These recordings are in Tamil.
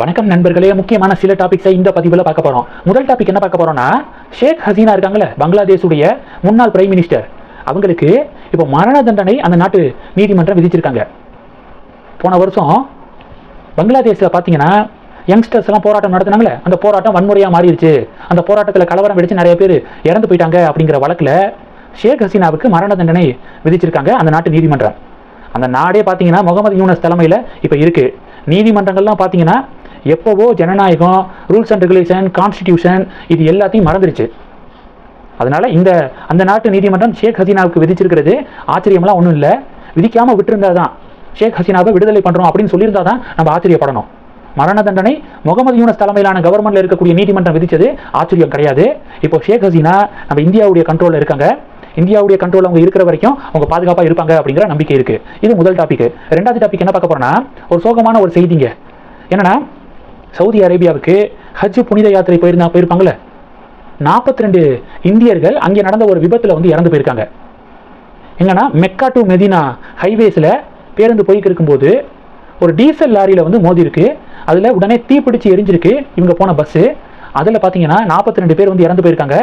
வணக்கம் நண்பர்களே. முக்கியமான சில டாபிக்ஸை இந்த பதிவில் பார்க்க போகிறோம் முதல் டாபிக் என்ன பார்க்க போகிறோம்னா ஷேக் ஹசீனா இருக்காங்களே பங்களாதேஷுடைய முன்னாள் பிரைம் மினிஸ்டர் அவங்களுக்கு இப்போ மரண தண்டனை அந்த நாட்டு நீதிமன்றம் விதிச்சிருக்காங்க. போன வருஷம் பங்களாதேஷில் பார்த்தீங்கன்னா யங்ஸ்டர்ஸ் எல்லாம் போராட்டம் நடத்தினாங்களே அந்த போராட்டம் வன்முறையாக மாறிடுச்சு. அந்த போராட்டத்தில் கலவரம் வெடிச்சு நிறைய பேர் இறந்து போயிட்டாங்க அப்படிங்கிற வழக்கில் ஷேக் ஹசீனாவுக்கு மரண தண்டனை விதிச்சிருக்காங்க அந்த நாட்டு நீதிமன்றம். அந்த நாடே பார்த்தீங்கன்னா முகமது யூனஸ் தலைமையில் இப்போ இருக்குது நீதிமன்றங்கள்லாம் பார்த்தீங்கன்னா எப்போவோ ஜனநாயகம் ரூல்ஸ் அண்ட் ரெகுலேஷன் கான்ஸ்டிடியூஷன் இது எல்லாத்தையும் மறந்துருச்சு. அதனால் இந்த அந்த நாட்டு நீதிமன்றம் ஷேக் ஹசீனாவுக்கு விதிச்சிருக்கிறது. ஆச்சரியமெல்லாம் ஒன்றும் இல்லை. விதிக்காமல் விட்டுருந்தா தான் ஷேக் ஹசீனாவை விடுதலை பண்ணுறோம் அப்படின்னு சொல்லியிருந்தா தான் நம்ம ஆச்சரியப்படணும். மரண தண்டனை முகமது யூனஸ் தலைமையிலான கவர்மெண்ட்டில் இருக்கக்கூடிய நீதிமன்றம் விதித்தது ஆச்சரியம் கிடையாது. இப்போ ஷேக் ஹசீனா நம்ம இந்தியாவுடைய கண்ட்ரோலில் இருக்காங்க. இந்தியாவுடைய கண்ட்ரோல் அவங்க இருக்கிற வரைக்கும் அவங்க பாதுகாப்பாக இருப்பாங்க அப்படிங்கிற நம்பிக்கை இருக்குது இது முதல் டாபிக் ரெண்டாவது டாபிக் என்ன பார்க்க போறோம்னா ஒரு சோகமான ஒரு செய்திங்க. என்னன்னா சவுதி அரேபியாவுக்கு ஹஜ் புனித யாத்திரை போயிருந்தா போயிருப்பாங்கல்ல? நாற்பத்தி ரெண்டு இந்தியர்கள் அங்கே நடந்த ஒரு விபத்தில் வந்து இறந்து போயிருக்காங்க. எங்கன்னா மெக்கா டு மெதினா ஹைவேஸில் பேருந்து போய்க்கு இருக்கும்போது ஒரு டீசல் லாரியில் வந்து மோதி இருக்கு. அதில் உடனே தீப்பிடிச்சு எரிஞ்சிருக்கு. இவங்க போன பஸ்ஸு அதில் பார்த்தீங்கன்னா நாற்பத்தி ரெண்டு பேர் வந்து இறந்து போயிருக்காங்க.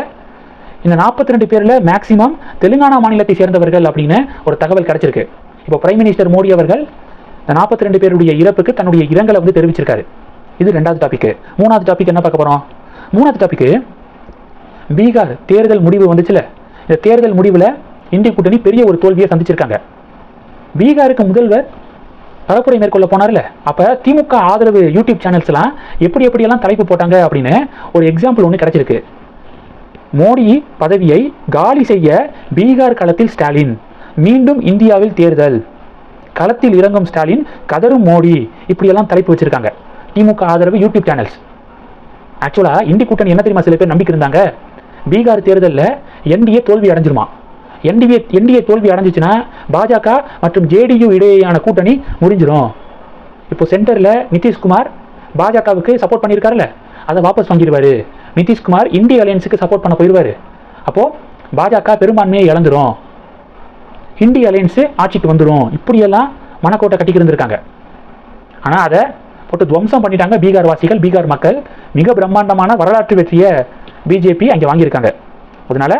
இந்த நாற்பத்தி ரெண்டு பேரில் மேக்சிமம் தெலுங்கானா மாநிலத்தை சேர்ந்தவர்கள் அப்படின்னு ஒரு தகவல் கிடச்சிருக்கு. இப்போ பிரைம் மினிஸ்டர் மோடி அவர்கள் இந்த நாற்பத்தி ரெண்டு பேருடைய இறப்புக்கு தன்னுடைய இரங்கலை வந்து தெரிவிச்சிருக்காரு. இது ரெண்டாவது டாபிக் மூணாவது டாபிக் என்ன பார்க்க போகிறோம் மூணாவது டாபிக் பீகார் தேர்தல் முடிவு வந்துச்சுல? இந்த தேர்தல் முடிவில் இந்திய கூட்டணி பெரிய ஒரு தோல்வியை சந்திச்சிருக்காங்க. பீகாருக்கு முதல்வர் பரப்புரை மேற்கொள்ள போனார்ல? அப்போ திமுக ஆதரவு யூடியூப் சேனல்ஸ்லாம் எப்படி எப்படியெல்லாம் தலைப்பு போட்டாங்க அப்படின்னு ஒரு எக்ஸாம்பிள் ஒன்று கிடைச்சிருக்கு. மோடி பதவியை காலி செய்ய பீகார் களத்தில் ஸ்டாலின் மீண்டும் இந்தியாவில் தேர்தல். களத்தில் இறங்கும் ஸ்டாலின் கதரும் மோடி. இப்படியெல்லாம் தலைப்பு வச்சிருக்காங்க. திமுக ஆதரவு யூடியூப் சேனல்ஸ் ஆக்சுவலாக இந்தி கூட்டணி என்ன தெரியுமா சில பேர் நம்பிக்கை இருந்தாங்க பீகார் தேர்தலில் என்டிஏ தோல்வி அடைஞ்சிருமா? என்டிஏ என்டிஏ தோல்வி அடைஞ்சிச்சுன்னா பாஜக மற்றும் ஜேடியு இடையேயான கூட்டணி முடிஞ்சிடும் இப்போ சென்டரில் நிதிஷ்குமார் பாஜகவுக்கு சப்போர்ட் பண்ணியிருக்காருல்ல? அதை வாபஸ் வாங்கிடுவாரு. நிதிஷ்குமார் இந்திய அலையன்ஸுக்கு சப்போர்ட் பண்ண போயிடுவார். அப்போது பாஜக பெரும்பான்மையை இழந்துரும். இந்திய அலையன்ஸு ஆட்சிக்கு வந்துடும் இப்படியெல்லாம் மனக்கோட்டை கட்டிக்கிட்டு ஆனால் அதை போட்டு துவம்சம் பண்ணிட்டாங்க பீகார் வாசிகள் பீகார் மக்கள். மிக பிரம்மாண்டமான வரலாற்று வெற்றியை பிஜேபி அங்கே வாங்கியிருக்காங்க. அதனால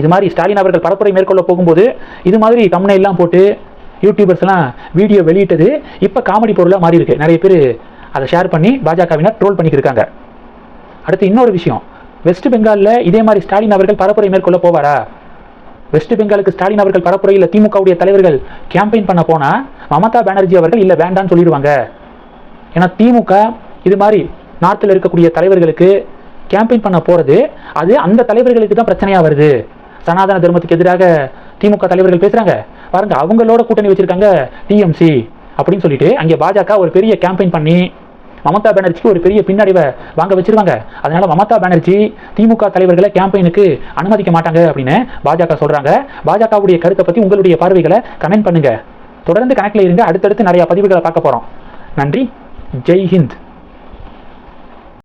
இது மாதிரி ஸ்டாலின் அவர்கள் பரப்புரை மேற்கொள்ள போகும்போது இது மாதிரி தம்னையெல்லாம் போட்டு யூடியூபர்ஸ்லாம் வீடியோ வெளியிட்டது இப்போ காமெடி பொருளாக மாறி இருக்கு. நிறைய பேர் அதை ஷேர் பண்ணி பாஜகவினர் ட்ரோல் பண்ணிக்கிருக்காங்க. அடுத்து இன்னொரு விஷயம். வெஸ்ட் பெங்காலில் இதே மாதிரி ஸ்டாலின் அவர்கள் பரப்புரை மேற்கொள்ள போவாரா? வெஸ்ட் பெங்காலுக்கு ஸ்டாலின் அவர்கள் பரப்புரையில் திமுகவுடைய தலைவர்கள் கேம்பெயின் பண்ண போனால் மமதா பானர்ஜி அவர்கள் இல்லை வேண்டான்னு சொல்லிடுவாங்க. ஏன்னா திமுக இது மாதிரி நார்த்தில் இருக்கக்கூடிய தலைவர்களுக்கு கேம்பெயின் பண்ண போகிறது அது அந்த தலைவர்களுக்கு தான் பிரச்சனையாக வருது. சனாதன தர்மத்துக்கு எதிராக திமுக தலைவர்கள் பேசுகிறாங்க பாருங்க அவங்களோட கூட்டணி வச்சுருக்காங்க டிஎம்சி அப்படின்னு சொல்லிட்டு அங்கே பாஜக ஒரு பெரிய கேம்பெயின் பண்ணி மமதா பானர்ஜிக்கு ஒரு பெரிய பின்னடைவை வாங்க வச்சிருவாங்க. அதனால மமதா பானர்ஜி திமுக தலைவர்களை கேம்பெயினுக்கு அனுமதிக்க மாட்டாங்க அப்படின்னு பாஜக சொல்றாங்க. பாஜகவுடைய கருத்தை பத்தி உங்களுடைய பார்வைகளை கமெண்ட் பண்ணுங்க. தொடர்ந்து கணக்கில் இருங்க. அடுத்தடுத்து நிறைய பதிவுகளை பார்க்க போறோம். நன்றி. Jai Hind.